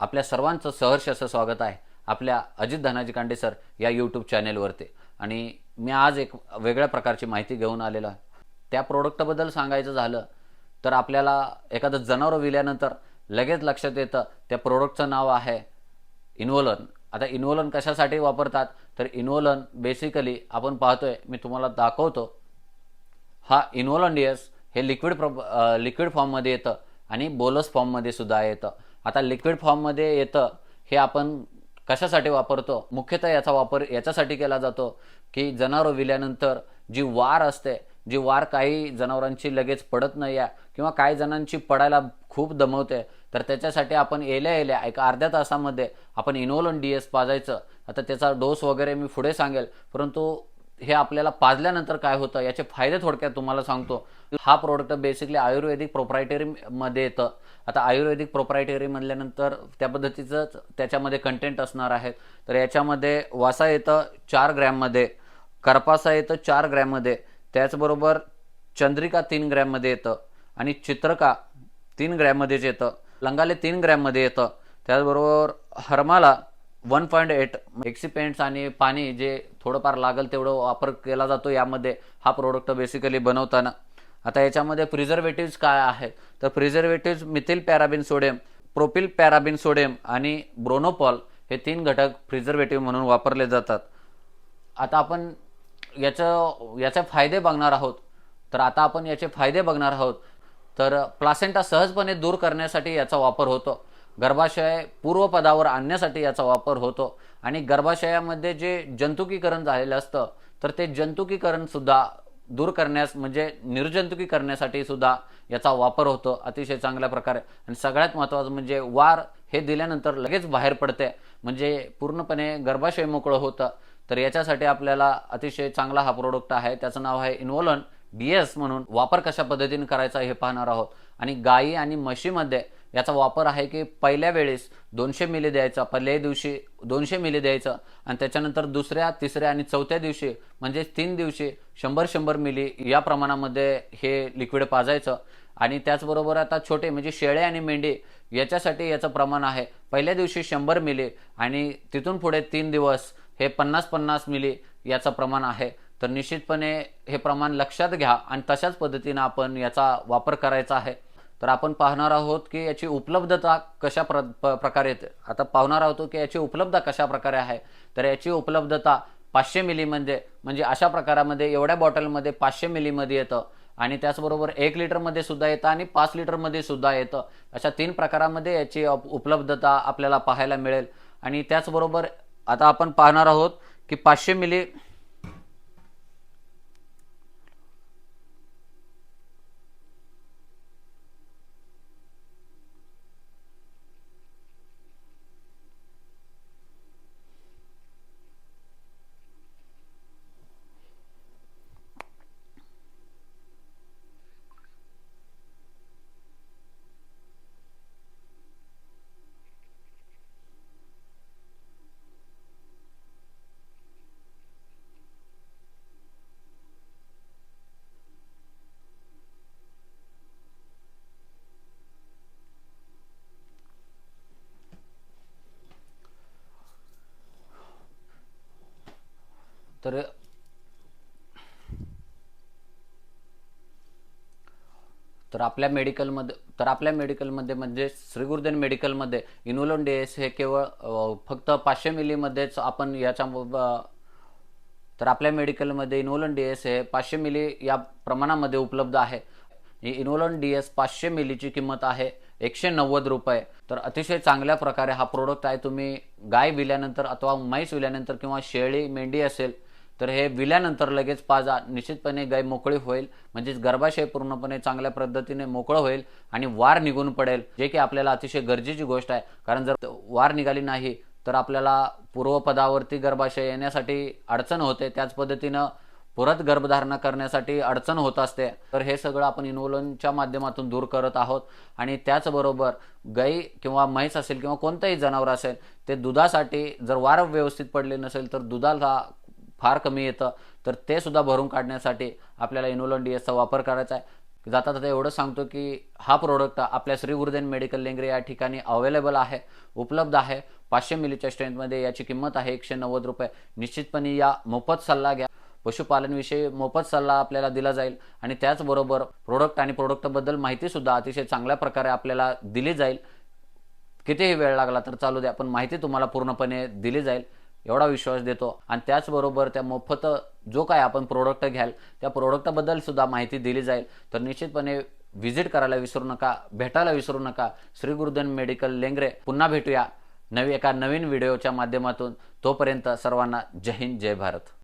आपल्या सर्वांचं सहर्ष असं स्वागत आहे आपल्या अजित धनाजी कांडे सर या यूट्यूब चॅनेलवरती आणि मी आज एक वेगळ्या प्रकारची माहिती घेऊन आलेलो आहे. त्या प्रोडक्टबद्दल सांगायचं झालं तर आपल्याला एखादं जनावर विल्यानंतर लगेच लक्षात येतं त्या प्रोडक्टचं नाव आहे इन्वोलन आता इन्व्होलन कशासाठी वापरतात? तर इन्वोलन बेसिकली आपण पाहतोय मी तुम्हाला दाखवतो. हा इन्व्होलन डीएस हे लिक्विड प्र लिक्विड फॉर्ममध्ये येतं आणि बोलस फॉर्ममध्ये सुद्धा येतं. आता लिक्विड फॉर्ममध्ये येतं हे आपण कशासाठी वापरतो? मुख्यतः याचा वापर याच्यासाठी केला जातो की जनावरं विल्यानंतर जी वार असते जी वार काही जनावरांची लगेच पडत नाही आहे किंवा काही जणांची पडायला खूप दमवते तर त्याच्यासाठी आपण येल्या येल्या एका अर्ध्या तासामध्ये आपण इनोलन डी एस पाजायचं. आता त्याचा डोस वगैरे मी पुढे सांगेल परंतु हे आपल्याला पाजल्यानंतर काय होतं याचे फायदे थोडक्यात तुम्हाला सांगतो. हा प्रोडक्ट बेसिकली आयुर्वेदिक प्रोप्रायटरी मध्ये येतं. आता आयुर्वेदिक प्रोप्रायटरी म्हणल्यानंतर त्या पद्धतीचंच त्याच्यामध्ये कंटेंट असणार आहे. तर याच्यामध्ये वासा येतं चार ग्रॅममध्ये करपासा येतं चार ग्रॅममध्ये त्याचबरोबर चंद्रिका तीन ग्रॅममध्ये येतं आणि चित्रका तीन ग्रॅममध्येच येतं. लंगाले तीन ग्रॅममध्ये येतं. त्याचबरोबर हरमाला वन पॉईंट एट एक्सिपेंट्स आणि पाणी जे थोडंफार लागेल तेवढं वापर केला जातो. यामध्ये हा प्रोडक्ट बेसिकली बनवताना. आता याच्यामध्ये प्रिझर्वेटिव्ज काय आहेत? तर preservative methyl paraben sodium propyl paraben sodium आणि ब्रोनोपॉल हे तीन घटक प्रिझर्वेटिव्ह म्हणून वापरले जातात. आता आपण याचं याचे फायदे बघणार आहोत. तर आता आपण याचे फायदे बघणार आहोत. तर प्लासेंटा सहजपणे दूर करण्यासाठी याचा वापर होतो. गर्भाशय पूर्वपदावर आणण्यासाठी याचा वापर होतो. आणि गर्भाशयामध्ये जे जंतुकीकरण झालेलं असतं तर ते जंतुकीकरण सुद्धा दूर करण्यास म्हणजे निर्जंतुकी करण्यासाठी सुद्धा याचा वापर होतो. अतिशय चांगल्या प्रकारे. आणि सगळ्यात महत्त्वाचं म्हणजे वार हे दिल्यानंतर लगेच बाहेर पडते. म्हणजे पूर्णपणे गर्भाशय मोकळं होतं. तर याच्यासाठी आपल्याला अतिशय चांगला हा प्रोडक्ट आहे. त्याचं नाव आहे इन्वोलन डी एस म्हणून. वापर कशा पद्धतीने करायचा हे पाहणार आहोत. आणि गायी आणि म्हशीमध्ये याचा वापर आहे की पहिल्या वेळेस दोनशे मिली द्यायचा पहिल्याही दिवशी दोनशे मिली द्यायचं आणि त्याच्यानंतर दुसऱ्या तिसऱ्या आणि चौथ्या दिवशी म्हणजे तीन दिवशी शंभर शंभर मिली या प्रमाणामध्ये हे लिक्विड पाजायचं. आणि त्याचबरोबर आता छोटे म्हणजे शेळे आणि मेंढी याच्यासाठी याचं प्रमाण आहे. पहिल्या दिवशी शंभर मिली आणि तिथून पुढे तीन दिवस हे पन्नास पन्नास मिली याचं प्रमाण आहे. तर निश्चितपणे हे प्रमाण लक्षात घ्या आणि तशाच पद्धतीनं आपण याचा वापर करायचा आहे. तर आपण पाहणार आहोत की याची उपलब्धता कशा प्र प- प्रकारे येते. आता पाहणार आहोत की याची उपलब्धता कशा प्रकारे आहे. तर याची उपलब्धता पाचशे मिलीमध्ये म्हणजे, म्हणजे अशा प्रकारामध्ये एवढ्या बॉटलमध्ये पाचशे मिलीमध्ये येतं आणि त्याचबरोबर एक लिटरमध्ये सुद्धा येतं आणि पाच लिटरमध्ये सुद्धा येतं. अशा तीन प्रकारामध्ये याची उपलब्धता आपल्याला पाहायला मिळेल. आणि त्याचबरोबर आता आपण पाहणार आहोत की पाचशे मिली तर तर आपल्या मेडिकलमध्ये तर आपल्या मेडिकलमध्ये म्हणजे श्री गुरुदेव मेडिकलमध्ये इन्व्होलन एस हे केवळ फक्त पाचशे मिलीमध्येच आपण याच्या तर आपल्या मेडिकलमध्ये इन्व्होलन डी एस हे पाचशे मिली या प्रमाणामध्ये उपलब्ध आहे. ही इन्व्होलन डी एस पाचशे मिलीची किंमत आहे एकशे नव्वद रुपये. तर अतिशय चांगल्या प्रकारे हा प्रोडक्ट आहे. तुम्ही गाय विल्यानंतर अथवा म्हैस विल्यानंतर किंवा शेळी मेंढी असेल तर हे विल्यानंतर लगेच पाजा निश्चितपणे गाय मोकळी होईल. म्हणजेच गर्भाशय पूर्णपणे चांगल्या पद्धतीने मोकळं होईल आणि वार निघून पडेल जे की आपल्याला अतिशय गरजेची गोष्ट आहे. कारण जर वार निघाली नाही तर आपल्याला पूर्वपदावरती गर्भाशय येण्यासाठी अडचण होते. त्याच पद्धतीनं परत गर्भधारणा करण्यासाठी अडचण होत असते. तर हे सगळं आपण इन्व्होलनच्या माध्यमातून दूर करत आहोत. आणि त्याचबरोबर गाई किंवा म्हैस असेल किंवा कोणतंही जनावर असेल ते दुधासाठी जर वार व्यवस्थित पडले नसेल तर दुधाला फार कमी येतं. तर ते सुद्धा भरून काढण्यासाठी आपल्याला इन्व्होलन डी एसचा वापर करायचा आहे. जाता जाता एवढं सांगतो की हा प्रोडक्ट आपल्या श्री गुरुदेन मेडिकल लेंगरे या ठिकाणी अवेलेबल आहे उपलब्ध आहे. पाचशे मिलीच्या स्ट्रेंथमध्ये याची किंमत आहे एकशे नव्वद रुपये. निश्चितपणे या मोफत सल्ला घ्या. पशुपालनविषयी मोफत सल्ला आपल्याला दिला जाईल. आणि त्याचबरोबर प्रोडक्ट आणि प्रोडक्टबद्दल माहितीसुद्धा अतिशय चांगल्या प्रकारे आपल्याला दिली जाईल. कितीही वेळ लागला तर चालू द्या पण माहिती तुम्हाला पूर्णपणे दिली जाईल. एवढा विश्वास देतो. आणि त्याचबरोबर त्या मोफत जो काय आपण प्रोडक्ट घ्याल त्या प्रोडक्टबद्दल सुद्धा माहिती दिली जाईल. तर निश्चितपणे व्हिजिट करायला विसरू नका भेटायला विसरू नका. श्री गुरुधन मेडिकल लेंगरे पुन्हा भेटूया नवी एका नवीन व्हिडिओच्या माध्यमातून. तोपर्यंत सर्वांना जय हिंद जय भारत.